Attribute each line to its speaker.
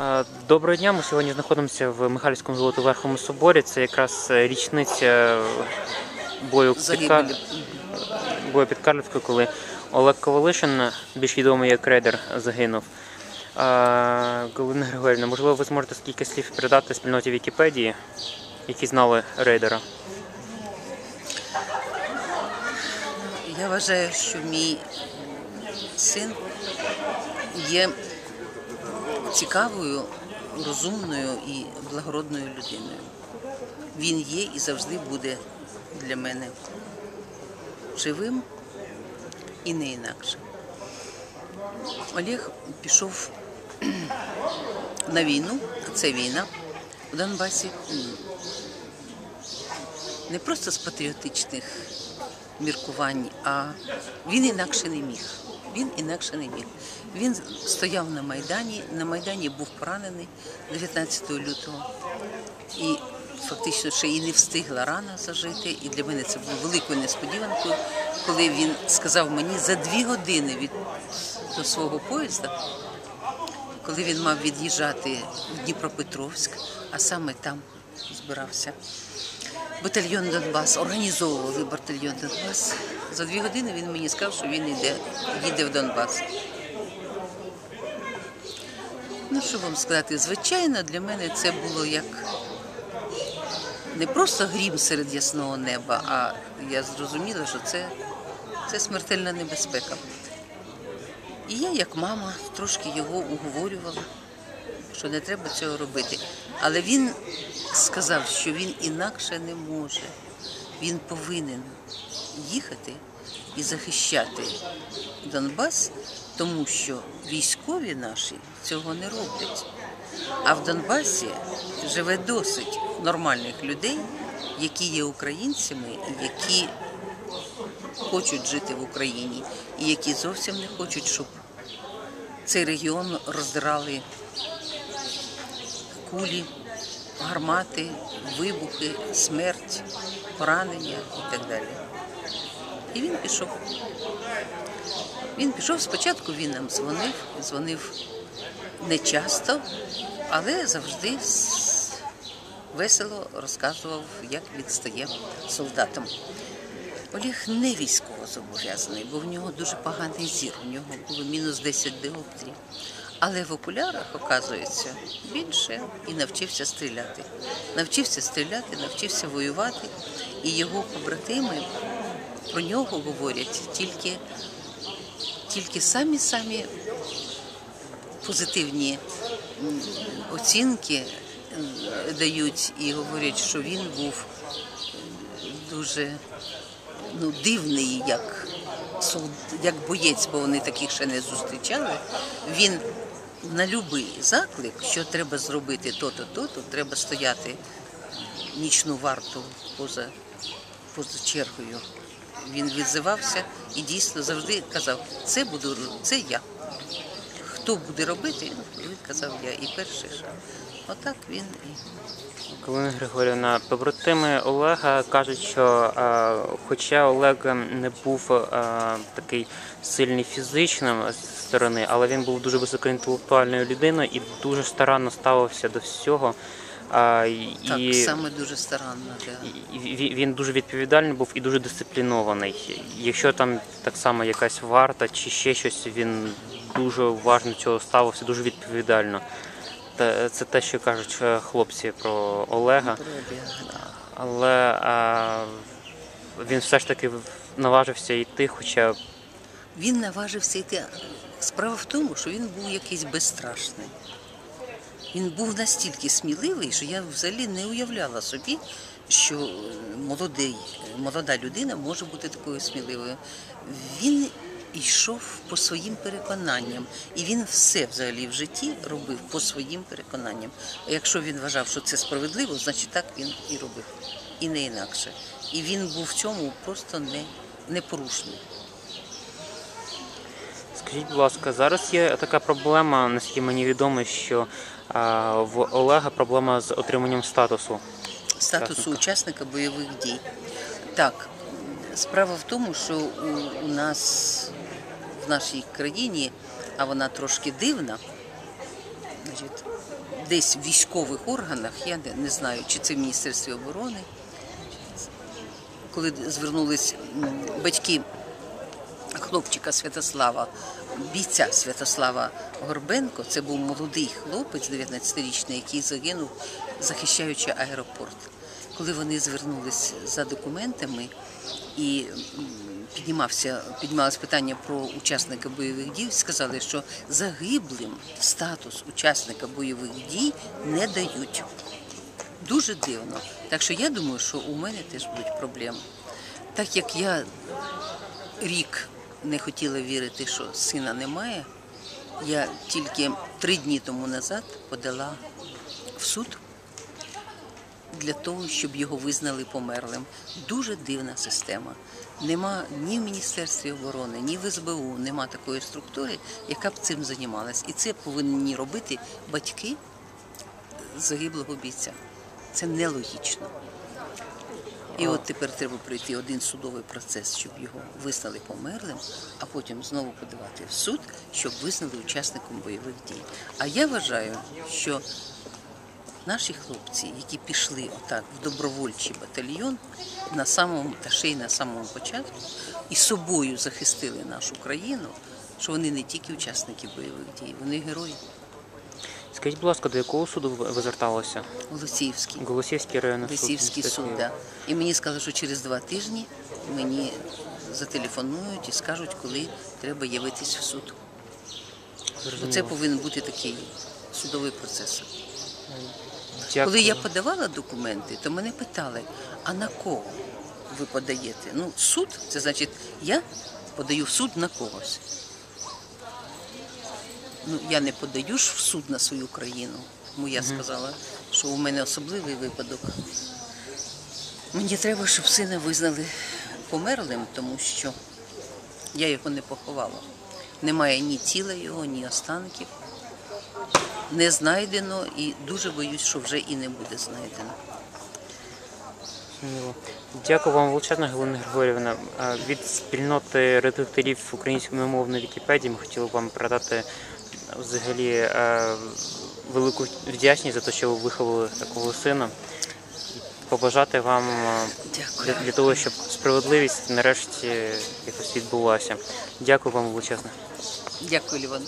Speaker 1: Е, Доброго дня. Ми сьогодні знаходимося в Михайлівському Золотоверховому соборі. Це якраз е, річниця бою під, Кар... бою під Карлівкою, коли Олег Ковалишин, більш відомий як рейдер, загинув. Е, Галина Григорівна, можливо, ви зможете скільки слів передати спільноті Вікіпедії, які знали рейдера?
Speaker 2: Я вважаю, що мій син є цікавою, розумною і благородною людиною. Він є і завжди буде для мене живим і не інакше. Олег пішов на війну, а це війна в Донбасі. Не просто з патріотичних міркувань, а він інакше не міг. Він інакше не міг. Він стояв на Майдані, на Майдані був поранений 19 лютого і фактично ще і не встигла рана зажити. І для мене це було великою несподіванкою, коли він сказав мені за дві години від до свого поїзда, коли він мав від'їжджати в Дніпропетровськ, а саме там збирався батальйон Донбас, організовували батальйон Донбас. За дві години він мені сказав, що він йде, їде в Донбас. Ну, що вам сказати, звичайно, для мене це було як не просто грім серед ясного неба, а я зрозуміла, що це, це смертельна небезпека. І я, як мама, трошки його уговорювала, що не треба цього робити. Але він сказав, що він інакше не може. Він повинен їхати і захищати Донбас, тому що військові наші цього не роблять. А в Донбасі живе досить нормальних людей, які є українцями і які хочуть жити в Україні, і які зовсім не хочуть, щоб цей регіон роздирали кулі, гармати, вибухи, смерть, поранення і так далі. І він пішов. Він пішов спочатку, він нам дзвонив, дзвонив не часто, але завжди весело розказував, як він стає солдатом. Олег не військово зобов'язаний, бо в нього дуже поганий зір. У нього було мінус 10 діоптрій. Але в окулярах, оказується, більше і навчився стріляти. Навчився стріляти, навчився воювати. І його побратими про нього говорять тільки, тільки самі-самі позитивні оцінки дають і говорять, що він був дуже ну, дивний, як, як боєць, бо вони таких ще не зустрічали. Він на будь-який заклик, що треба зробити то-то, то-то, треба стояти нічну варту поза, поза чергою. Він відзивався і дійсно завжди казав, це буду це я. Хто буде робити, він казав я. І перший ж. Отак він і.
Speaker 1: Галина Григорівна, побратими Олега кажуть, що е, хоча Олег не був е, такий сильний фізичним з сторони, але він був дуже високоінтелектуальною людиною і дуже старанно ставився до всього. Е, і,
Speaker 2: саме дуже старанно.
Speaker 1: Ві- він дуже відповідальний був і дуже дисциплінований. Якщо там так само якась варта чи ще щось, він дуже уважно цього ставився, дуже відповідально. Та- Це те, що кажуть е, хлопці про Олега. Але а, він все ж таки наважився йти, хоча
Speaker 2: Він наважився йти. Справа в тому, що він був якийсь безстрашний. Він був настільки сміливий, що я взагалі не уявляла собі, що е, молодий, молода людина може бути такою сміливою. Він йшов по своїм переконанням, і він все взагалі в житті робив по своїм переконанням. А якщо він вважав, що це справедливо, значить так він і робив, і не інакше. І він був в цьому просто не, непорушний.
Speaker 1: Скажіть, будь ласка, зараз є така проблема, наскільки мені відомо, що а, в Олега проблема з отриманням статусу.
Speaker 2: статусу
Speaker 1: Учасника.
Speaker 2: учасника бойових дій. Так, справа в тому, що у, у нас в нашій країні, а вона трошки дивна, значить, десь в військових органах, я не, не знаю, чи це в Міністерстві оборони, коли звернулись батьки хлопчика Святослава, бійця Святослава Горбенко, це був молодий хлопець, 19-річний, який загинув, захищаючи аеропорт. Коли вони звернулись за документами і піднімався, піднімалось питання про учасника бойових дій, сказали, що загиблим статус учасника бойових дій не дають. Дуже дивно. Так що я думаю, що у мене теж будуть проблеми. Так як я рік не хотіла вірити, що сина немає, я тільки три дні тому назад подала в суд для того, щоб його визнали померлим. Дуже дивна система. Нема ні в Міністерстві оборони, ні в СБУ, нема такої структури, яка б цим займалась. І це повинні робити батьки загиблого бійця. Це нелогічно. І от тепер треба пройти один судовий процес, щоб його визнали померлим, а потім знову подавати в суд, щоб визнали учасником бойових дій. А я вважаю, що наші хлопці, які пішли отак в добровольчий батальйон на самому та ще й на самому початку, і собою захистили нашу країну, що вони не тільки учасники бойових дій, вони герої.
Speaker 1: Скажіть, будь ласка, до якого суду ви зверталися?
Speaker 2: Голосіївський.
Speaker 1: Голосівський районний суд. Міста
Speaker 2: суд,
Speaker 1: Києва.
Speaker 2: да. І мені сказали, що через два тижні мені зателефонують і скажуть, коли треба явитись в суд. Бо це повинен бути такий судовий процес.
Speaker 1: Дякую.
Speaker 2: Коли я подавала документи, то мене питали, а на кого ви подаєте? Ну, суд, це значить, я подаю в суд на когось. Ну, я не подаю ж в суд на свою країну. Тому я сказала, що у мене особливий випадок. Мені треба, щоб сина визнали померлим, тому що я його не поховала. Немає ні тіла його, ні останків. Не знайдено і дуже боюсь, що вже і не буде знайдено.
Speaker 1: Дякую вам величезно, Галина Григорівна. Е, Від спільноти редакторів українськомовної Вікіпедії ми хотіли б вам передати взагалі е, велику вдячність за те, що ви виховали такого сина. Побажати вам е, для, для того, щоб справедливість нарешті якось відбулася. Дякую вам величезно.
Speaker 2: Дякую, Лівон.